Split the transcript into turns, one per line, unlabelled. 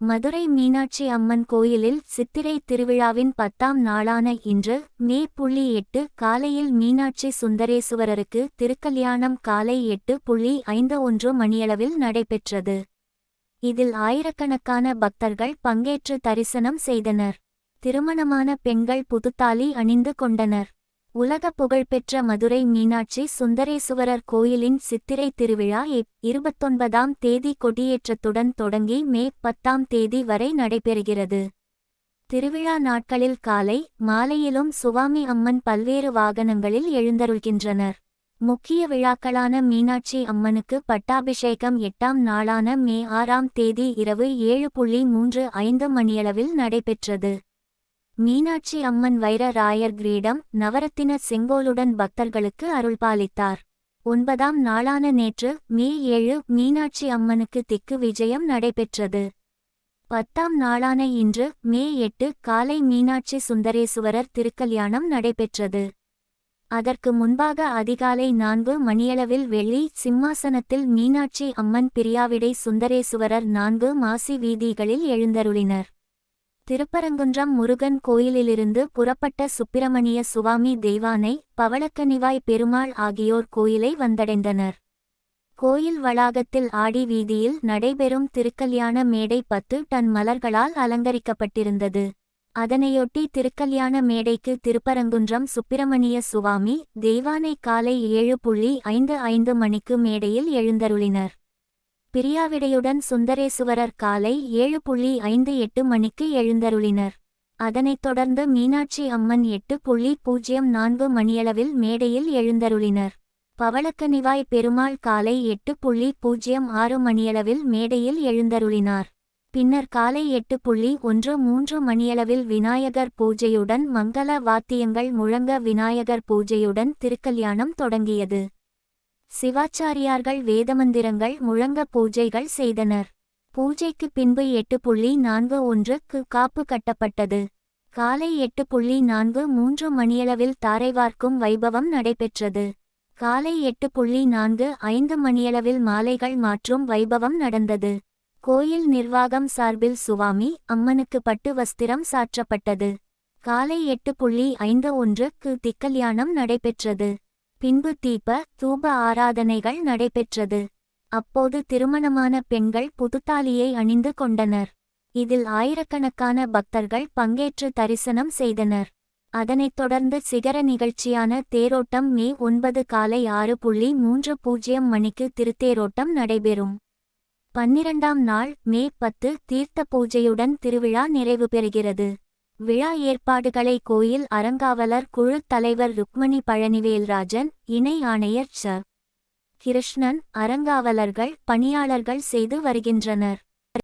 மதுரை மீனாட்சி அம்மன் கோயிலில் சித்திரை திருவிழாவின் பத்தாம் நாளான இன்று மே புள்ளி எட்டு காலையில் மீனாட்சி சுந்தரேசுவரருக்கு திருக்கல்யாணம் காலை எட்டு புள்ளி ஐந்து ஒன்று மணியளவில் நடைபெற்றது. இதில் ஆயிரக்கணக்கான பக்தர்கள் பங்கேற்று தரிசனம் செய்தனர். திருமணமான பெண்கள் புதுத்தாலி அணிந்து கொண்டனர். உலக புகழ்பெற்ற மதுரை மீனாட்சி சுந்தரேசுவரர் கோயிலின் சித்திரை திருவிழா இருபத்தொன்பதாம் தேதி கொடியேற்றத்துடன் தொடங்கி மே பத்தாம் தேதி வரை நடைபெறுகிறது. திருவிழா நாட்களில் காலை மாலையிலும் சுவாமி அம்மன் பல்வேறு வாகனங்களில் எழுந்தருள்கின்றனர். முக்கிய விழாக்களான மீனாட்சி அம்மனுக்கு பட்டாபிஷேகம் எட்டாம் நாளான மே ஆறாம் தேதி இரவு ஏழு புள்ளி மூன்று ஐந்து மணியளவில் நடைபெற்றது. மீனாட்சி அம்மன் வைர ராயர் கிரீடம் நவரத்தின செங்கோலுடன் பக்தர்களுக்கு அருள்பாலித்தார். ஒன்பதாம் நாளான நேற்று மே ஏழு மீனாட்சி அம்மனுக்கு திக்கு விஜயம் நடைபெற்றது. பத்தாம் நாளான இன்று மே எட்டு காலை மீனாட்சி சுந்தரேசுவரர் திருக்கல்யாணம் நடைபெற்றது. அதற்கு முன்பாக அதிகாலை நான்கு மணியளவில் வெள்ளி சிம்மாசனத்தில் மீனாட்சி அம்மன் பிரியாவிடை சுந்தரேசுவரர் நான்கு மாசி வீதிகளில் எழுந்தருளினர். திருப்பரங்குன்றம் முருகன் கோயிலிலிருந்து புறப்பட்ட சுப்பிரமணிய சுவாமி தெய்வானை பவளக்கனிவாய் பெருமாள் ஆகியோர் கோயிலை வந்தடைந்தனர். கோயில் வளாகத்தில் ஆடி வீதியில் நடைபெறும் திருக்கல்யாண மேடை பத்து டன் மலர்களால் அலங்கரிக்கப்பட்டிருந்தது. அதனையொட்டி திருக்கல்யாண மேடைக்கு திருப்பரங்குன்றம் சுப்பிரமணிய சுவாமி தெய்வானை காலை ஏழு புள்ளி ஐந்து ஐந்து மணிக்கு மேடையில் எழுந்தருளினர். பிரியாவிடையுடன் சுந்தரேசுவரர் காலை ஏழு புள்ளி ஐந்து எட்டு மணிக்கு எழுந்தருளினர். அதனைத் தொடர்ந்து மீனாட்சி அம்மன் எட்டு புள்ளி பூஜ்ஜியம் நான்கு மணியளவில் மேடையில் எழுந்தருளினர். பவளக்கனிவாய் பெருமாள் காலை எட்டு புள்ளி பூஜ்ஜியம் ஆறு மணியளவில் மேடையில் எழுந்தருளினார். பின்னர் காலை எட்டு புள்ளி ஒன்று மூன்று மணியளவில் விநாயகர் பூஜையுடன் மங்கள வாத்தியங்கள் முழங்க விநாயகர் பூஜையுடன் திருக்கல்யாணம் தொடங்கியது. சிவாச்சாரியார்கள் வேதமந்திரங்கள் முழங்க பூஜைகள் செய்தனர். பூஜைக்கு பின்பு எட்டு புள்ளி நான்கு ஒன்றுக்கு காப்பு கட்டப்பட்டது. காலை எட்டு புள்ளி நான்கு மூன்று மணியளவில் தாரைவார்க்கும் வைபவம் நடைபெற்றது. காலை எட்டு புள்ளி நான்கு ஐந்து மணியளவில் மாலைகள் மாற்றும் வைபவம் நடந்தது. கோயில் நிர்வாகம் சார்பில் சுவாமி அம்மனுக்கு பட்டு வஸ்திரம் சாற்றப்பட்டது. காலை எட்டு புள்ளி ஐந்து ஒன்றுக்கு திக்கல்யாணம் நடைபெற்றது. பின்பு தீப தூப ஆராதனைகள் நடைபெற்றது. அப்போது திருமணமான பெண்கள் புதுத்தாலியை அணிந்து கொண்டனர். இதில் ஆயிரக்கணக்கான பக்தர்கள் பங்கேற்று தரிசனம் செய்தனர். அதனைத் தொடர்ந்து சிகர நிகழ்ச்சியான தேரோட்டம் மே ஒன்பது காலை ஆறு புள்ளி மூன்று பூஜ்ஜியம் மணிக்கு திருத்தேரோட்டம் நடைபெறும். பன்னிரண்டாம் நாள் மே பத்து தீர்த்த பூஜையுடன் திருவிழா நிறைவு பெறுகிறது விழா ஏற்பாடுகளை கோயில் அறங்காவலர் குழு தலைவர் ருக்மணி பழனிவேல்ராஜன் இணை ஆணையர் ச. கிருஷ்ணன் அறங்காவலர்கள் பணியாளர்கள் செய்து வருகின்றனர்.